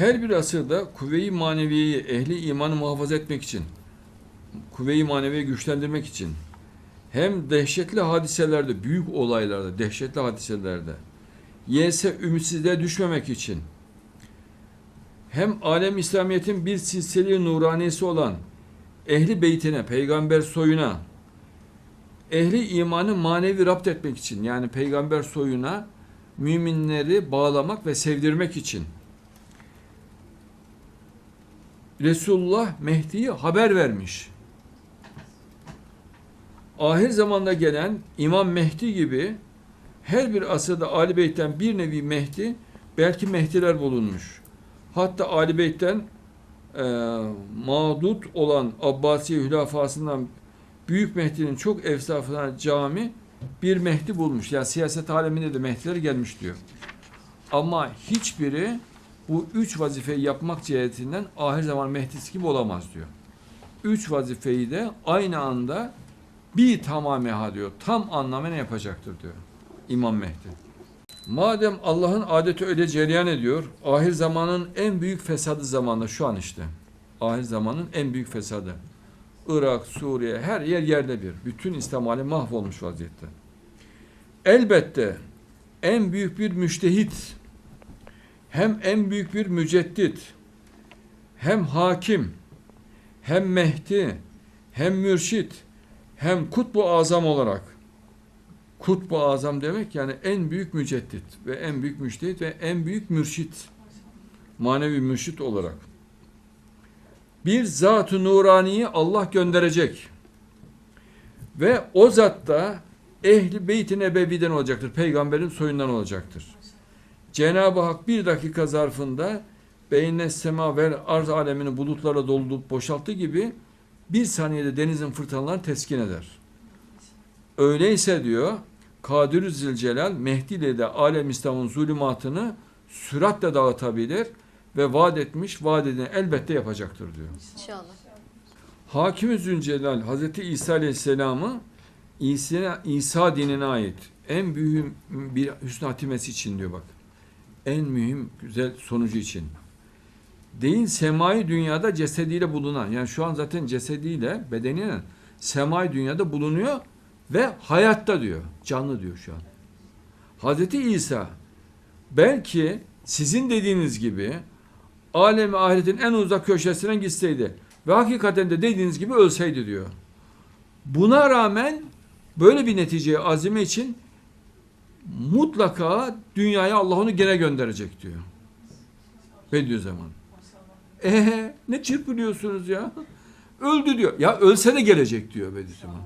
Her bir asırda kuvve-i maneviyeyi, ehli imanı muhafaza etmek için, kuvve-i maneviyeyi güçlendirmek için hem dehşetli hadiselerde, büyük olaylarda, dehşetli hadiselerde yese ümitsizliğe düşmemek için hem alem İslamiyet'in bir silsile nuraniyesi olan ehli beytine, peygamber soyuna, ehli imanı manevi rapt etmek için yani peygamber soyuna müminleri bağlamak ve sevdirmek için Resulullah Mehdi'yi haber vermiş. Ahir zamanda gelen İmam Mehdi gibi her bir asırda Ali Beyt'ten bir nevi Mehdi, belki Mehdiler bulunmuş. Hatta Ali Beyt'ten e, mağdut olan Abbasi hülafasından Büyük Mehdi'nin çok efsafına cami bir Mehdi bulmuş. Yani siyaset aleminde de Mehdiler gelmiş diyor. Ama hiçbiri bu üç vazifeyi yapmak cihetinden ahir zaman Mehdisi gibi olamaz diyor. Üç vazifeyi de aynı anda bir tamameha diyor. Tam anlamına yapacaktır diyor İmam Mehdi. Madem Allah'ın adeti öyle cereyan ediyor, ahir zamanın en büyük fesadı zamanı şu an işte. Ahir zamanın en büyük fesadı. Irak, Suriye, her yer yerde bir. Bütün İslam alemi mahvolmuş vaziyette. Elbette en büyük bir müştehit, hem en büyük bir müceddit, hem hakim, hem mehdi, hem mürşit, hem kutbu azam olarak kutbu azam demek yani en büyük müceddit ve en büyük müştehit ve en büyük mürşit manevi mürşit olarak bir zat-ı nuraniyi Allah gönderecek ve o zat da ehli ebeviden olacaktır. Peygamberin soyundan olacaktır. Cenab-ı Hak bir dakika zarfında beyne sema ve arz alemini bulutlarla doldurup boşalttığı gibi bir saniyede denizin fırtınalarını teskin eder. Öyleyse diyor Kadir Zilcelal Mehdi ile de alem İslam'ın zulümatını süratle dağıtabilir ve vaat etmiş, vaat edeni elbette yapacaktır diyor. İnşallah. Hakim-i Zülcelal Hazreti İsa Aleyhisselam'ı İsa, İsa dinine ait en büyük bir hüsnü hatimesi için diyor bak. En mühim güzel sonucu için. Değil semai dünyada cesediyle bulunan yani şu an zaten cesediyle bedeniyle semai dünyada bulunuyor ve hayatta diyor. Canlı diyor şu an. Hazreti İsa belki sizin dediğiniz gibi alemi ahiretin en uzak köşesine gitseydi ve hakikaten de dediğiniz gibi ölseydi diyor. Buna rağmen böyle bir neticeye azime için mutlaka dünyaya Allah onu gene gönderecek diyor. Bediüzzaman. Eee ne çırpınıyorsunuz ya? Öldü diyor. Ya ölse de gelecek diyor Bediüzzaman.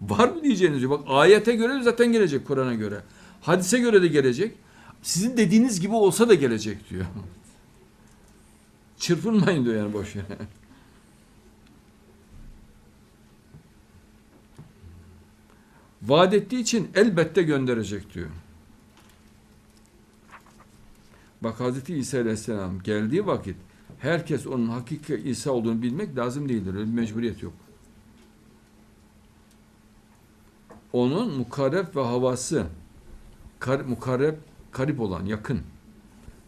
Var mı diyeceğiniz diyor. Bak ayete göre zaten gelecek Kur'an'a göre. Hadise göre de gelecek. Sizin dediğiniz gibi olsa da gelecek diyor. Çırpınmayın diyor yani boş yere. Vaat ettiği için elbette gönderecek diyor. Bak Hazreti İsa Aleyhisselam geldiği vakit herkes onun hakiki İsa olduğunu bilmek lazım değildir. Öyle bir mecburiyet yok. Onun mukarreb ve havası kar, mukarreb, karip olan, yakın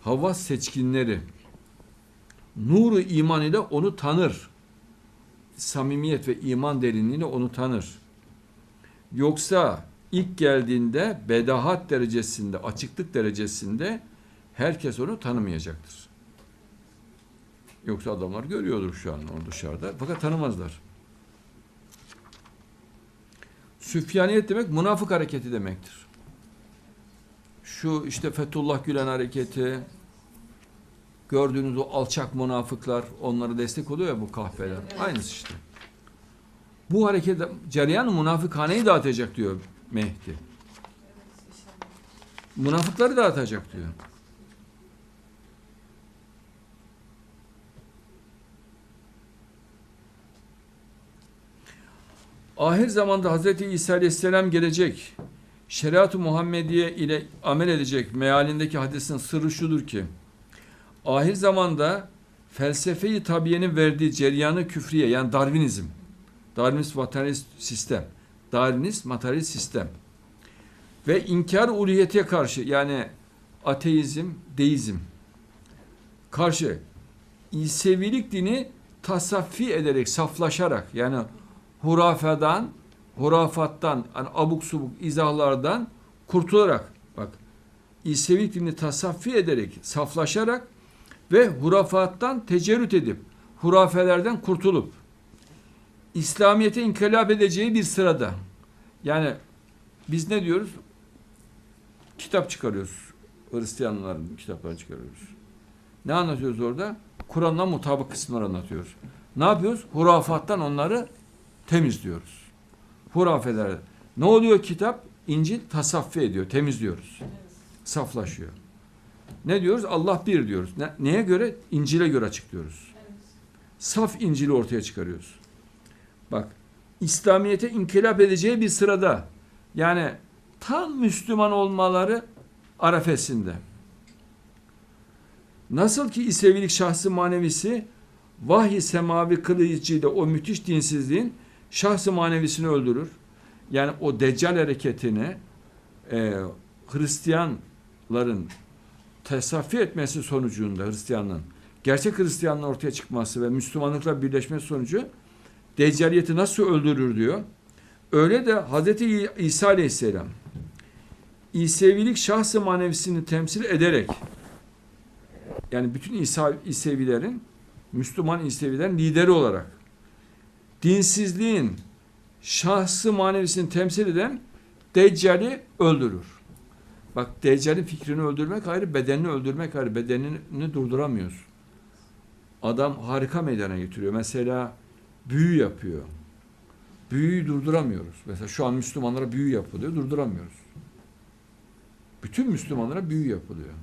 havas seçkinleri nuru iman ile onu tanır. Samimiyet ve iman derinliğiyle onu tanır. Yoksa ilk geldiğinde bedahat derecesinde, açıklık derecesinde herkes onu tanımayacaktır. Yoksa adamlar görüyordur şu an onu dışarıda fakat tanımazlar. Süfyaniyet demek münafık hareketi demektir. Şu işte Fethullah Gülen hareketi, gördüğünüz o alçak münafıklar onlara destek oluyor ya bu kahveler. Aynısı işte. Bu hareket cereyan münafıkhaneyi dağıtacak diyor Mehdi. Münafıkları dağıtacak diyor. Ahir zamanda Hazreti İsa Aleyhisselam gelecek. Şeriat-ı Muhammediye ile amel edecek mealindeki hadisin sırrı şudur ki ahir zamanda felsefeyi tabiyenin verdiği ceryanı küfriye yani Darwinizm, Darwinist materyalist sistem, Darwinist materyalist sistem. Ve inkar uluhiyete karşı yani ateizm, deizm karşı İsevilik dini tasaffi ederek, saflaşarak yani hurafeden, hurafattan, yani abuk subuk izahlardan kurtularak bak İsevilik dinini tasaffi ederek, saflaşarak ve hurafattan tecerrüt edip hurafelerden kurtulup İslamiyet'e inkılap edeceği bir sırada yani biz ne diyoruz? Kitap çıkarıyoruz. Hristiyanların kitaplarını çıkarıyoruz. Ne anlatıyoruz orada? Kur'an'la mutabık kısımları anlatıyoruz. Ne yapıyoruz? Hurafattan onları temizliyoruz. Hurafeler. Ne oluyor kitap? İncil tasaffi ediyor, temizliyoruz. Saflaşıyor. Ne diyoruz? Allah bir diyoruz. Ne- neye göre? İncil'e göre açıklıyoruz. Saf İncil'i ortaya çıkarıyoruz. Bak, İslamiyet'e inkılap edeceği bir sırada yani tam Müslüman olmaları arefesinde. Nasıl ki İsevilik şahsı manevisi vahiy semavi kılıcıyla o müthiş dinsizliğin şahsı manevisini öldürür. Yani o deccal hareketini e, Hristiyanların tesaffi etmesi sonucunda Hristiyanlığın gerçek Hristiyanlığın ortaya çıkması ve Müslümanlıkla birleşmesi sonucu deccaliyeti nasıl öldürür diyor. Öyle de Hz. İsa Aleyhisselam İsevilik şahsı manevisini temsil ederek yani bütün İsa, İsevilerin Müslüman İsevilerin lideri olarak dinsizliğin şahsı manevisini temsil eden Deccal'i öldürür. Bak Deccal'in fikrini öldürmek ayrı, bedenini öldürmek ayrı. Bedenini durduramıyorsun. Adam harika meydana getiriyor. Mesela büyü yapıyor. Büyüyü durduramıyoruz. Mesela şu an Müslümanlara büyü yapılıyor, durduramıyoruz. Bütün Müslümanlara büyü yapılıyor.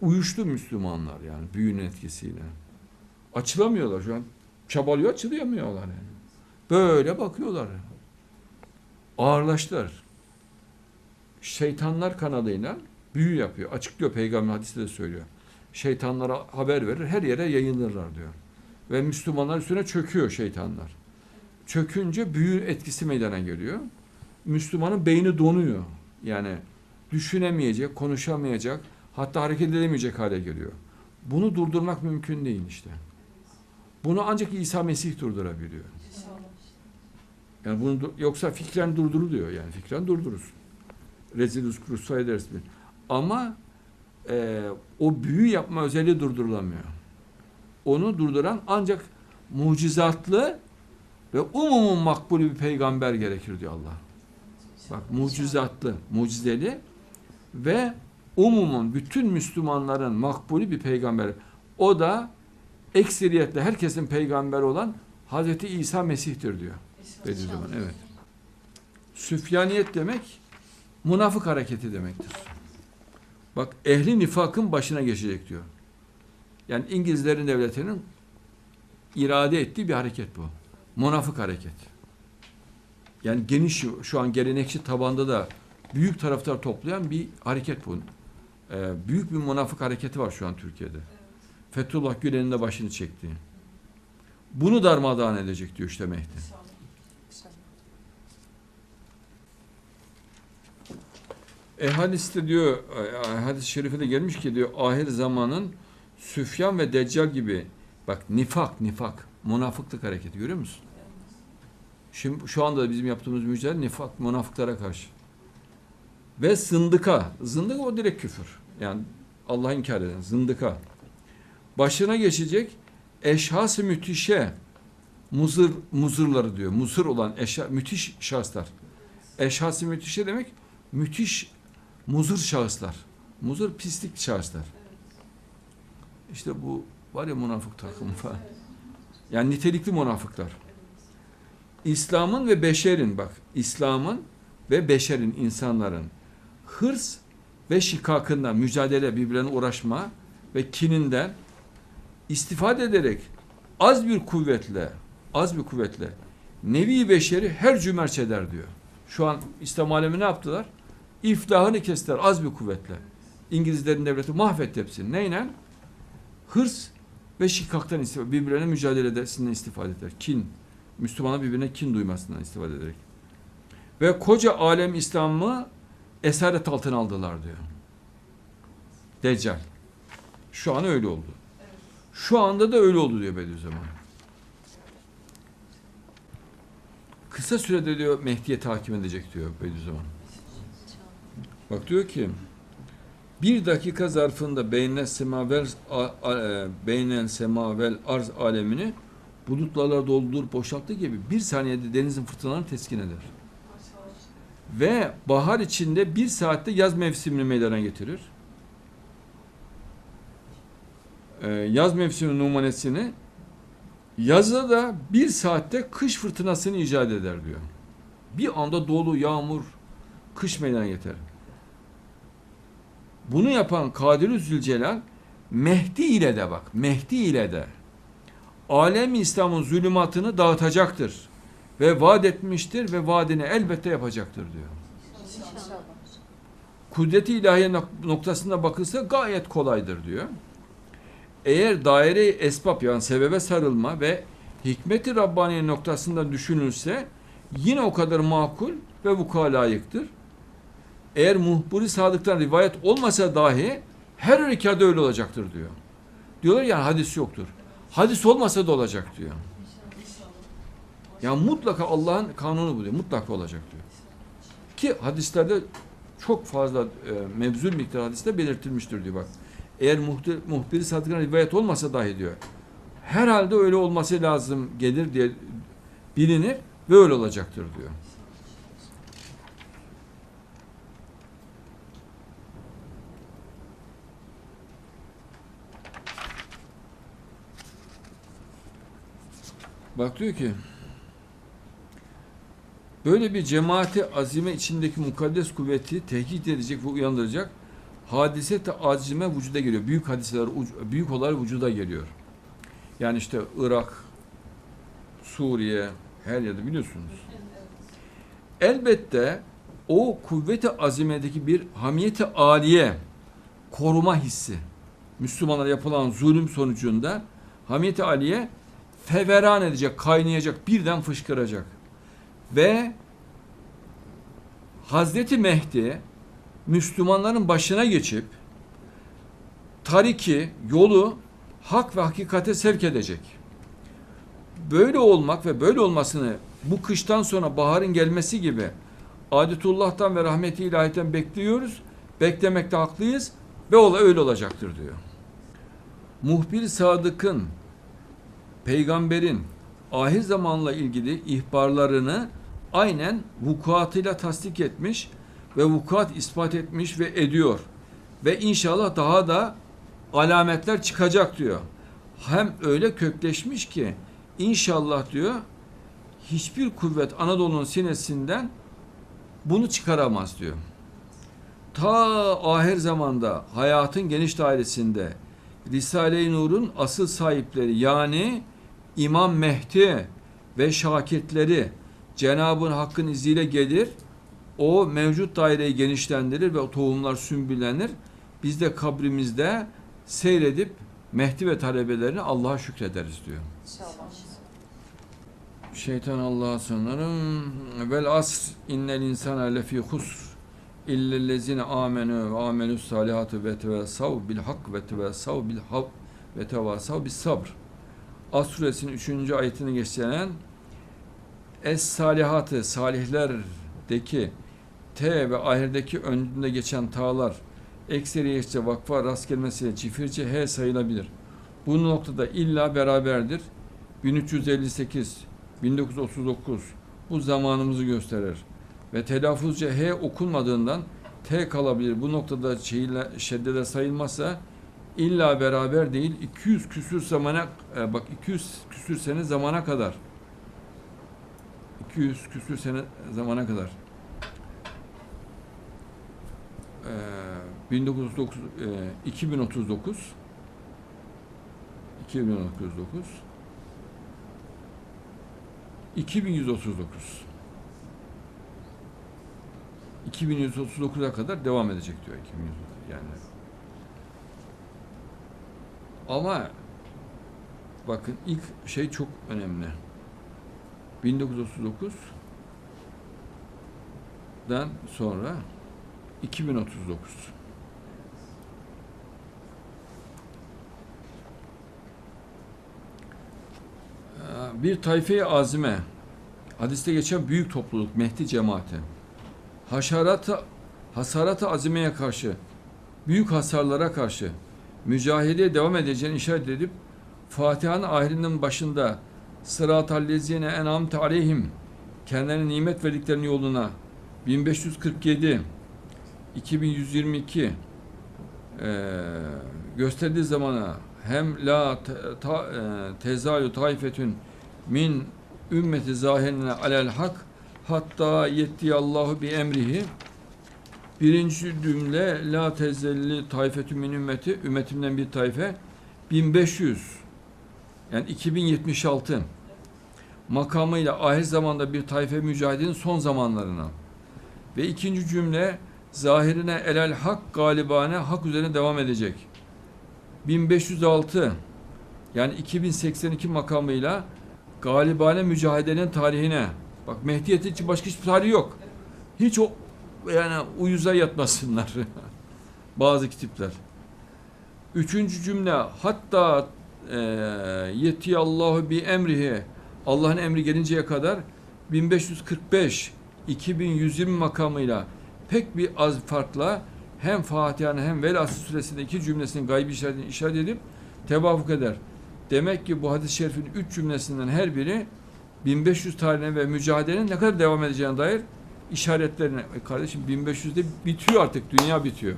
Uyuştu Müslümanlar yani büyünün etkisiyle. Açılamıyorlar şu an. Çabalıyor, açılayamıyorlar yani. Böyle bakıyorlar. Ağırlaştılar. Şeytanlar kanalıyla büyü yapıyor. Açıklıyor peygamber hadiste de söylüyor. Şeytanlara haber verir, her yere yayılırlar diyor. Ve Müslümanlar üstüne çöküyor şeytanlar. Çökünce büyü etkisi meydana geliyor. Müslümanın beyni donuyor. Yani düşünemeyecek, konuşamayacak, hatta hareket edemeyecek hale geliyor. Bunu durdurmak mümkün değil işte. Bunu ancak İsa Mesih durdurabiliyor. Yani bunu yoksa fikren durduruluyor yani fikren durdurursun. Rezilus krusa edersin. Ama e, o büyü yapma özelliği durdurulamıyor. Onu durduran ancak mucizatlı ve umumun makbul bir peygamber gerekir diyor Allah. Bak mucizatlı, mucizeli ve umumun bütün Müslümanların makbulü bir peygamber. O da ekseriyetle herkesin peygamberi olan Hazreti İsa Mesih'tir diyor. Bediüzzaman evet. Süfyaniyet demek münafık hareketi demektir. Bak ehli nifakın başına geçecek diyor. Yani İngilizlerin devletinin irade ettiği bir hareket bu. Münafık hareket. Yani geniş şu an gelenekçi tabanda da büyük taraftar toplayan bir hareket bu. Ee, büyük bir münafık hareketi var şu an Türkiye'de. Fethullah Gülen'in de başını çekti. Bunu darmadağın edecek diyor işte Mehdi. E hadiste diyor, e, hadis-i şerife de gelmiş ki diyor ahir zamanın Süfyan ve Deccal gibi bak nifak nifak münafıklık hareketi görüyor musun? Şimdi şu anda da bizim yaptığımız mücadele nifak münafıklara karşı. Ve zındıka. Zındıka o direkt küfür. Yani Allah'ı inkar eden zındıka. Başına geçecek eşhas-ı müthişe muzır, muzırları diyor. Muzır olan eşya, müthiş şahıslar. Eşhas-ı müthişe demek müthiş muzır şahıslar. Muzır pislik şahıslar. İşte bu var ya münafık takımı falan. Yani nitelikli münafıklar. İslam'ın ve beşerin bak İslam'ın ve beşerin insanların hırs ve şikakından mücadele birbirlerine uğraşma ve kininden istifade ederek az bir kuvvetle az bir kuvvetle nevi beşeri her cümerç eder diyor. Şu an İslam alemi ne yaptılar? İflahını kestiler az bir kuvvetle. İngilizlerin devleti mahvetti hepsini. Neyle? Hırs ve şikaktan istifade, birbirlerine mücadele edersinden istifade eder. Kin, Müslümanın birbirine kin duymasından istifade ederek. Ve koca alem İslam'ı esaret altına aldılar diyor. Deccal. Şu an öyle oldu. Şu anda da öyle oldu diyor Bediüzzaman. Kısa sürede diyor Mehdi'ye takip edecek diyor Bediüzzaman. Bak diyor ki bir dakika zarfında beynen semavel e, beynen semavel arz alemini bulutlarla doldur boşalttığı gibi bir saniyede denizin fırtınalarını teskin eder. Ve bahar içinde bir saatte yaz mevsimini meydana getirir. Ee, yaz mevsimi numanesini yazda da bir saatte kış fırtınasını icat eder diyor. Bir anda dolu, yağmur, kış meydana getirir. Bunu yapan Kadir Zülcelal Mehdi ile de bak, Mehdi ile de alem İslam'ın zulümatını dağıtacaktır ve vaat etmiştir ve vaadini elbette yapacaktır diyor. İnşallah. Kudreti ilahiye nok- noktasında bakılsa gayet kolaydır diyor. Eğer daire esbab yani sebebe sarılma ve hikmeti Rabbani noktasında düşünülse yine o kadar makul ve vuku'a layıktır. Eğer muhburi sadıktan rivayet olmasa dahi her rekada öyle olacaktır diyor. Diyorlar ya hadis yoktur. Hadis olmasa da olacak diyor. Yani mutlaka Allah'ın kanunu bu diyor. Mutlaka olacak diyor. Ki hadislerde çok fazla e, mevzul miktar hadiste belirtilmiştir diyor bak. Eğer muhbir, muhbiri sadıktan rivayet olmasa dahi diyor. Herhalde öyle olması lazım gelir diye bilinir ve öyle olacaktır diyor. Bak diyor ki böyle bir cemaati azime içindeki mukaddes kuvveti tehdit edecek ve uyandıracak hadise de azime vücuda geliyor. Büyük hadiseler büyük olarak vücuda geliyor. Yani işte Irak, Suriye, her yerde biliyorsunuz. Elbette o kuvveti azimedeki bir hamiyeti aliye koruma hissi. Müslümanlara yapılan zulüm sonucunda hamiyeti aliye feveran edecek, kaynayacak, birden fışkıracak. Ve Hazreti Mehdi Müslümanların başına geçip tariki, yolu hak ve hakikate sevk edecek. Böyle olmak ve böyle olmasını bu kıştan sonra baharın gelmesi gibi adetullah'tan ve rahmeti ilahiden bekliyoruz. Beklemekte haklıyız ve olay öyle olacaktır diyor. Muhbir Sadık'ın peygamberin ahir zamanla ilgili ihbarlarını aynen vukuatıyla tasdik etmiş ve vukuat ispat etmiş ve ediyor. Ve inşallah daha da alametler çıkacak diyor. Hem öyle kökleşmiş ki inşallah diyor hiçbir kuvvet Anadolu'nun sinesinden bunu çıkaramaz diyor. Ta ahir zamanda hayatın geniş dairesinde Risale-i Nur'un asıl sahipleri yani İmam Mehdi ve şakirtleri Cenab-ı Hakk'ın izniyle gelir. O mevcut daireyi genişlendirir ve o tohumlar sümbüllenir. Biz de kabrimizde seyredip Mehdi ve talebelerini Allah'a şükrederiz diyor. İnşallah. Şeytan Allah'a sığınırım. Vel asr innel insana lefî husr. İllellezine amenü ve amelü salihatı ve tevessav bil hak ve tevessav bil hav ve tevasav bis sabr. As suresinin 3. ayetini geçen Es salihatı salihlerdeki T ve ahirdeki önünde geçen tağlar ekseriyetle vakfa rast gelmesiyle çifirce H sayılabilir. Bu noktada illa beraberdir. 1358 1939 bu zamanımızı gösterir. Ve telaffuzca H okunmadığından T kalabilir. Bu noktada şeyle, şeddeler sayılmazsa illa beraber değil 200 küsür zamana e, bak 200 küsür sene zamana kadar. 200 küsür sene zamana kadar. E, 1939 e, 2039 2039 2139 2139'a kadar devam edecek diyor 2139 yani. Ama bakın ilk şey çok önemli. 1939'dan sonra 2039 bir tayfe-i azime, hadiste geçen büyük topluluk, Mehdi cemaati, haşaratı, hasaratı azimeye karşı, büyük hasarlara karşı mücadeleye devam edeceğini işaret edip, Fatiha'nın ahirinin başında sırat-ı lezine en'amte aleyhim kendilerine nimet verdiklerinin yoluna 1547 2122 eee gösterdiği zamana hem la ta, eee, tezayu taifetün min ümmeti zahirine alel hak hatta yetti Allahu bi emrihi birinci cümle la tezelli taifetün min ümmeti ümmetimden bir taife 1500 yani 2076 makamıyla ahir zamanda bir taife mücahidin son zamanlarına ve ikinci cümle zahirine elel hak galibane hak üzerine devam edecek. 1506 yani 2082 makamıyla galibane mücahidenin tarihine bak Mehdiyet için başka hiçbir tarih yok. Hiç o yani uyuza yatmasınlar bazı kitipler. Üçüncü cümle hatta e, yeti Allahu bi emrihi Allah'ın emri gelinceye kadar 1545 2120 makamıyla pek bir az farkla hem Fatiha'nın hem Velas suresinde iki cümlesinin gaybi işaretini işaret edip tevafuk eder. Demek ki bu hadis-i şerifin üç cümlesinden her biri 1500 tarihine ve mücadelenin ne kadar devam edeceğine dair işaretlerine. E kardeşim 1500'de bitiyor artık. Dünya bitiyor.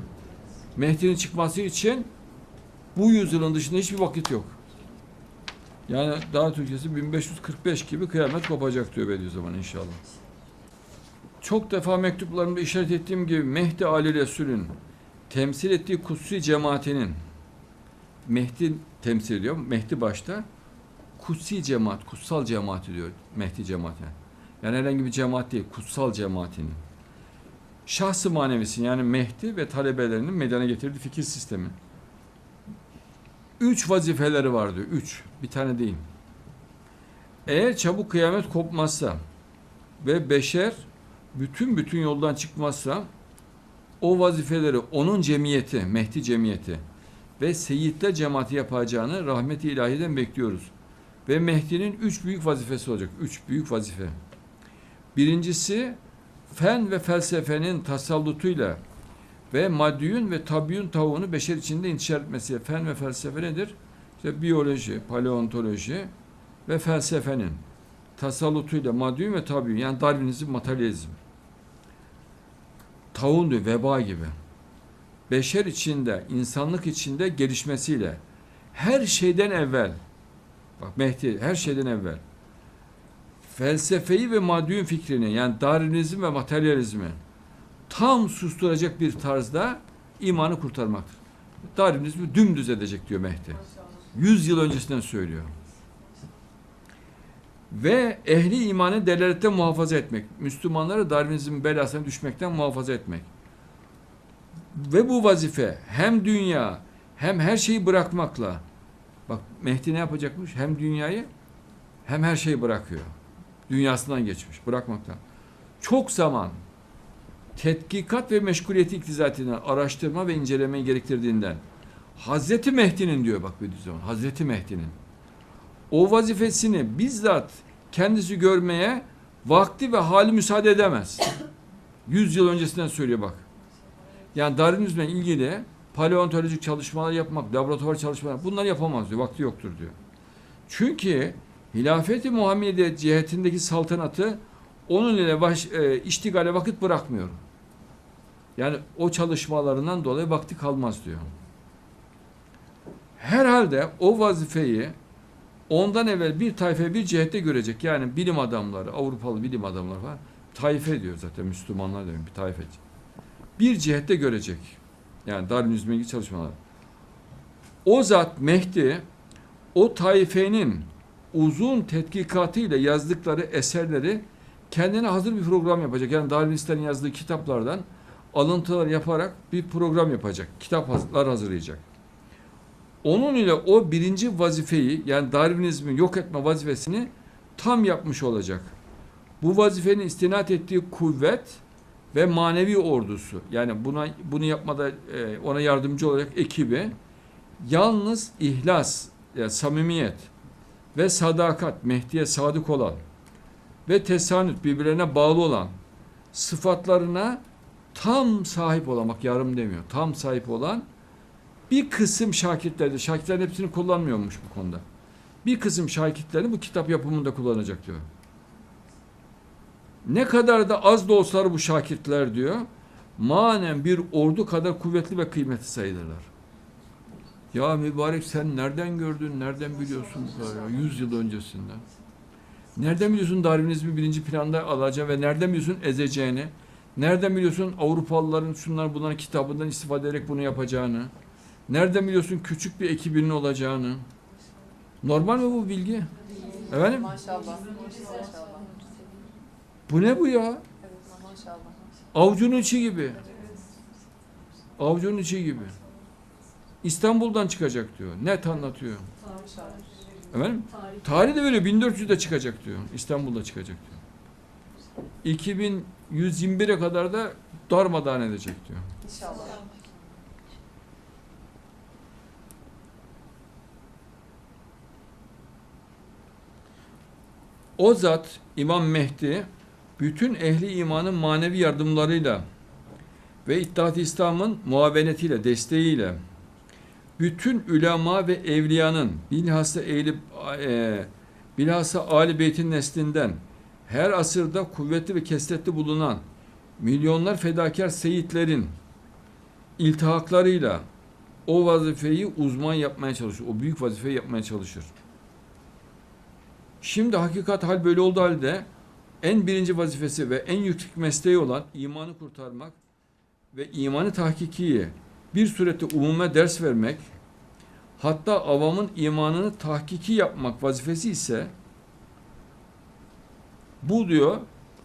Mehdi'nin çıkması için bu yüzyılın dışında hiçbir vakit yok. Yani daha Türkiye'si 1545 gibi kıyamet kopacak diyor Bediüzzaman inşallah. Çok defa mektuplarımda işaret ettiğim gibi Mehdi Ali Resul'ün temsil ettiği kutsi cemaatinin Mehdi temsil ediyor. Mehdi başta kutsi cemaat, kutsal cemaati diyor Mehdi cemaati. Yani herhangi bir cemaat değil, kutsal cemaatinin. Şahsı manevisi yani Mehdi ve talebelerinin meydana getirdiği fikir sistemi. Üç vazifeleri var diyor. Üç. Bir tane değil. Eğer çabuk kıyamet kopmazsa ve beşer bütün bütün yoldan çıkmazsa o vazifeleri onun cemiyeti, Mehdi cemiyeti ve Seyyidler cemaati yapacağını rahmeti ilahiden bekliyoruz. Ve Mehdi'nin üç büyük vazifesi olacak. Üç büyük vazife. Birincisi fen ve felsefenin tasallutuyla ve maddiyün ve tabiün tavuğunu beşer içinde intişar etmesi. Fen ve felsefe nedir? İşte biyoloji, paleontoloji ve felsefenin tasallutuyla maddiyün ve tabiün yani Darwinizm, materyalizm. Tavuğun diyor, veba gibi. Beşer içinde, insanlık içinde gelişmesiyle her şeyden evvel bak Mehdi her şeyden evvel felsefeyi ve maddiyün fikrini yani Darwinizm ve materyalizmi tam susturacak bir tarzda imanı kurtarmaktır. Darwinizmi dümdüz edecek diyor Mehdi. Yüz yıl öncesinden söylüyor. Ve ehli imanı delaletten muhafaza etmek. Müslümanları Darwinizm belasına düşmekten muhafaza etmek. Ve bu vazife hem dünya hem her şeyi bırakmakla bak Mehdi ne yapacakmış? Hem dünyayı hem her şeyi bırakıyor. Dünyasından geçmiş. Bırakmaktan. Çok zaman tetkikat ve meşguliyeti iktizatinden, araştırma ve incelemeyi gerektirdiğinden Hazreti Mehdi'nin diyor bak Bediüzzaman, Hazreti Mehdi'nin o vazifesini bizzat kendisi görmeye vakti ve hali müsaade edemez. Yüz yıl öncesinden söylüyor bak. Yani Darwinizmle ilgili paleontolojik çalışmalar yapmak, laboratuvar çalışmalar bunlar yapamaz diyor. Vakti yoktur diyor. Çünkü hilafeti Muhammediye cihetindeki saltanatı onun ile baş, e, iştigale vakit bırakmıyor. Yani o çalışmalarından dolayı vakti kalmaz diyor. Herhalde o vazifeyi ondan evvel bir tayfe bir cihette görecek. Yani bilim adamları, Avrupalı bilim adamları var. Tayfe diyor zaten Müslümanlar demek bir tayfe. Bir cihette görecek. Yani Darwinizm'e ilgili çalışmalar. O zat Mehdi o taifenin uzun tetkikatıyla yazdıkları eserleri kendine hazır bir program yapacak. Yani Darwinistlerin yazdığı kitaplardan alıntılar yaparak bir program yapacak. Kitaplar hazırlayacak. Onun ile o birinci vazifeyi yani Darwinizmi yok etme vazifesini tam yapmış olacak. Bu vazifenin istinat ettiği kuvvet ve manevi ordusu yani buna bunu yapmada e, ona yardımcı olacak ekibi yalnız ihlas, yani samimiyet ve sadakat, Mehdi'ye sadık olan ve tesanüt, birbirlerine bağlı olan sıfatlarına tam sahip olan, bak yarım demiyor, tam sahip olan bir kısım şakirtleri, şakirtlerin hepsini kullanmıyormuş bu konuda. Bir kısım şakirtlerini bu kitap yapımında kullanacak diyor. Ne kadar da az da olsalar bu şakirtler diyor, manen bir ordu kadar kuvvetli ve kıymetli sayılırlar. Ya mübarek sen nereden gördün, nereden biliyorsun bu kadar ya? 100 yıl öncesinden. Nereden biliyorsun Darwinizmi birinci planda alacağını ve nereden biliyorsun ezeceğini? Nereden biliyorsun Avrupalıların şunlar bunların kitabından istifade ederek bunu yapacağını? Nereden biliyorsun küçük bir ekibinin olacağını? Normal mi bu bilgi? Efendim? Maşallah. Maşallah. Bu ne bu ya? Evet, maşallah. Avucunun içi gibi. Avucunun içi gibi. İstanbul'dan çıkacak diyor. Net anlatıyor. Efendim? Tarih de böyle 1400'de çıkacak diyor. İstanbul'da çıkacak diyor. 2121'e kadar da darmadağın edecek diyor. İnşallah. O zat İmam Mehdi bütün ehli imanın manevi yardımlarıyla ve İttihat-ı İslam'ın muavenetiyle, desteğiyle bütün ülema ve evliyanın bilhassa ehli, e, bilhassa Ali Beyt'in neslinden her asırda kuvvetli ve kesretli bulunan milyonlar fedakar seyitlerin iltihaklarıyla o vazifeyi uzman yapmaya çalışır. O büyük vazifeyi yapmaya çalışır. Şimdi hakikat hal böyle olduğu halde en birinci vazifesi ve en yüksek mesleği olan imanı kurtarmak ve imanı tahkikiyi bir surette umume ders vermek hatta avamın imanını tahkiki yapmak vazifesi ise bu diyor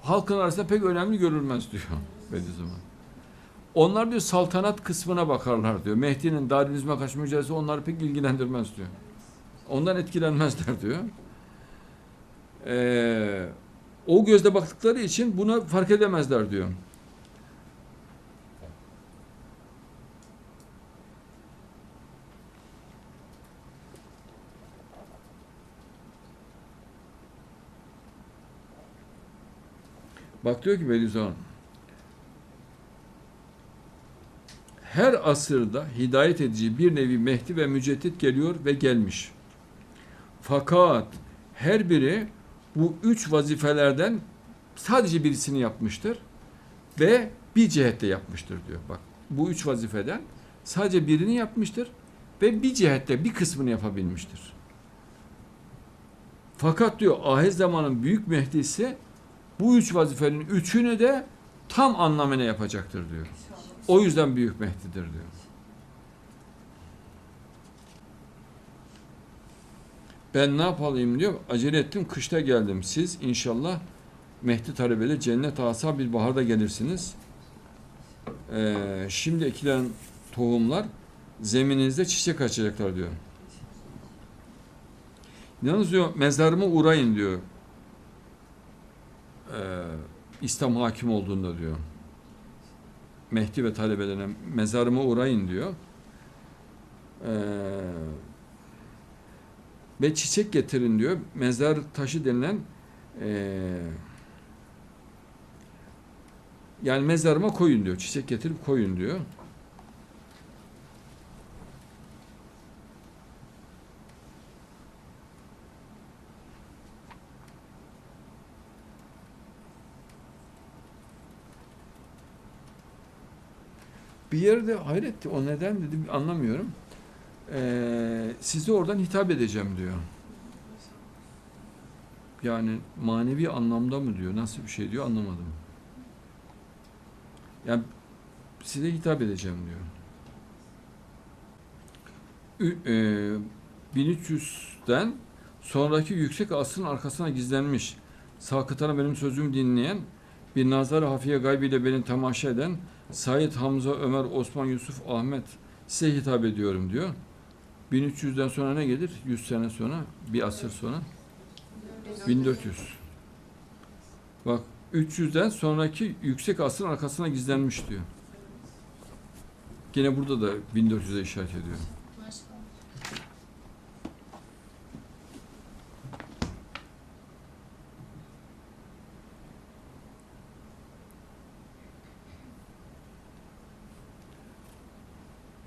halkın arasında pek önemli görülmez diyor Bediüzzaman. Onlar diyor saltanat kısmına bakarlar diyor. Mehdi'nin Darwinizme karşı mücadelesi onları pek ilgilendirmez diyor. Ondan etkilenmezler diyor. Ee, o gözle baktıkları için buna fark edemezler diyor. Bak diyor ki Bediüzzaman her asırda hidayet edici bir nevi Mehdi ve müceddit geliyor ve gelmiş. Fakat her biri bu üç vazifelerden sadece birisini yapmıştır ve bir cihette yapmıştır diyor. Bak bu üç vazifeden sadece birini yapmıştır ve bir cihette bir kısmını yapabilmiştir. Fakat diyor ahir zamanın büyük Mehdi'si bu üç vazifenin üçünü de tam anlamına yapacaktır diyor. O yüzden büyük Mehdi'dir diyor. Ben ne yapalım diyor. Acele ettim kışta geldim. Siz inşallah Mehdi talebeleri cennet asa bir baharda gelirsiniz. Ee, şimdi ekilen tohumlar zemininizde çiçek açacaklar diyor. Yalnız diyor mezarıma uğrayın diyor. Ee, İslam hakim olduğunda diyor. Mehdi ve talebelerine mezarıma uğrayın diyor. Ee, ve çiçek getirin diyor. Mezar taşı denilen eee yani mezarıma koyun diyor. Çiçek getirip koyun diyor. Bir yerde hayret o neden dedim anlamıyorum. Ee, size oradan hitap edeceğim diyor. Yani manevi anlamda mı diyor, nasıl bir şey diyor anlamadım. Yani size hitap edeceğim diyor. Ü- e, 1300'den sonraki yüksek asrın arkasına gizlenmiş. Sakıtana benim sözümü dinleyen, bir nazar hafiye gaybiyle beni temaşa eden Said, Hamza, Ömer, Osman, Yusuf, Ahmet size hitap ediyorum diyor. 1300'den sonra ne gelir? 100 sene sonra, bir asır sonra 1400. Bak 300'den sonraki yüksek asrın arkasına gizlenmiş diyor. Gene burada da 1400'e işaret ediyor.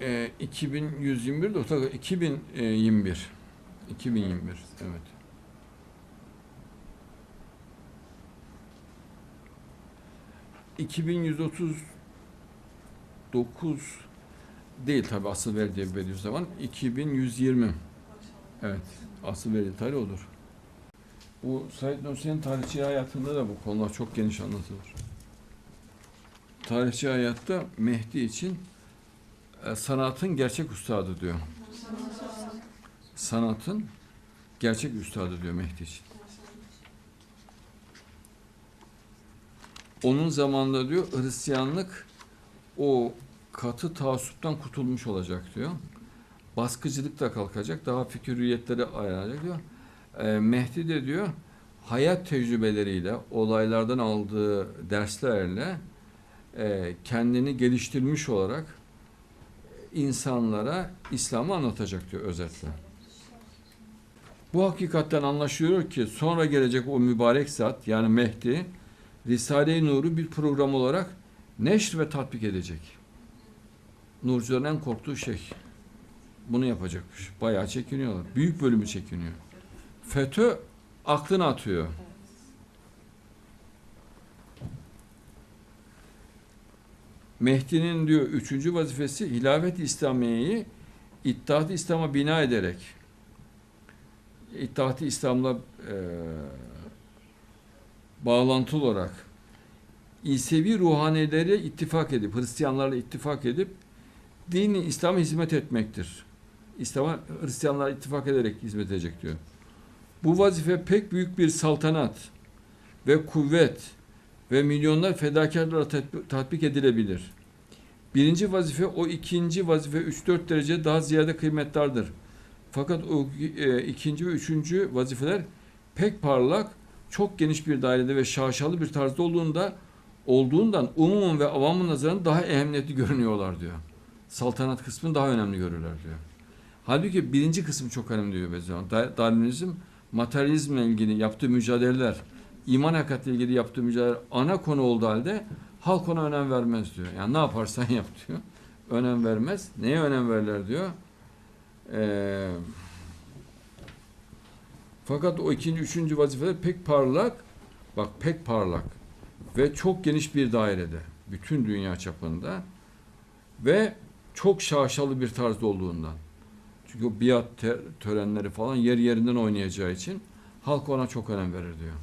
e, 2121 de o 2021. 2021 evet. ...2139 değil tabi asıl veri diye belirtiyor zaman 2120 evet asıl veri tarih odur. Bu Said Nursi'nin tarihçi hayatında da bu konular çok geniş anlatılır. Tarihçi hayatta Mehdi için e, sanatın gerçek üstadı diyor. Sanatın gerçek üstadı diyor Mehdi için. Onun zamanında diyor Hristiyanlık o katı taassuptan kurtulmuş olacak diyor. Baskıcılık da kalkacak, daha fikir hürriyetleri ayarlanacak diyor. E, Mehdi de diyor hayat tecrübeleriyle, olaylardan aldığı derslerle e, kendini geliştirmiş olarak insanlara İslam'ı anlatacak diyor özetle. Bu hakikatten anlaşılıyor ki sonra gelecek o mübarek zat yani Mehdi Risale-i Nur'u bir program olarak neşr ve tatbik edecek. Nurcuların en korktuğu şey. Bunu yapacakmış. Bayağı çekiniyorlar. Büyük bölümü çekiniyor. FETÖ aklını atıyor. Mehdi'nin diyor üçüncü vazifesi hilafet İslamiye'yi İttihat-ı İslam'a bina ederek İttihat-ı İslam'la e, bağlantılı olarak İsevi ruhanileri ittifak edip, Hristiyanlarla ittifak edip dini İslam'a hizmet etmektir. İslam'a Hristiyanlar ittifak ederek hizmet edecek diyor. Bu vazife pek büyük bir saltanat ve kuvvet ve milyonlar fedakarlara tatbi- tatbik edilebilir. Birinci vazife o ikinci vazife 3-4 derece daha ziyade kıymetlidir. Fakat o e, ikinci ve üçüncü vazifeler pek parlak, çok geniş bir dairede ve şaşalı bir tarzda olduğunda olduğundan umumun ve avamın nazarında daha ehemmiyetli görünüyorlar diyor. Saltanat kısmını daha önemli görürler diyor. Halbuki birinci kısım çok önemli diyor Bediüzzaman. Da- Darwinizm materyalizmle ilgili yaptığı mücadeleler, iman hakikatle ilgili yaptığı mücadele ana konu olduğu halde halk ona önem vermez diyor. Yani ne yaparsan yap diyor. Önem vermez. Neye önem verirler diyor. Ee, fakat o ikinci, üçüncü vazifeler pek parlak, bak pek parlak ve çok geniş bir dairede, bütün dünya çapında ve çok şaşalı bir tarzda olduğundan. Çünkü o biat törenleri falan yer yerinden oynayacağı için halk ona çok önem verir diyor.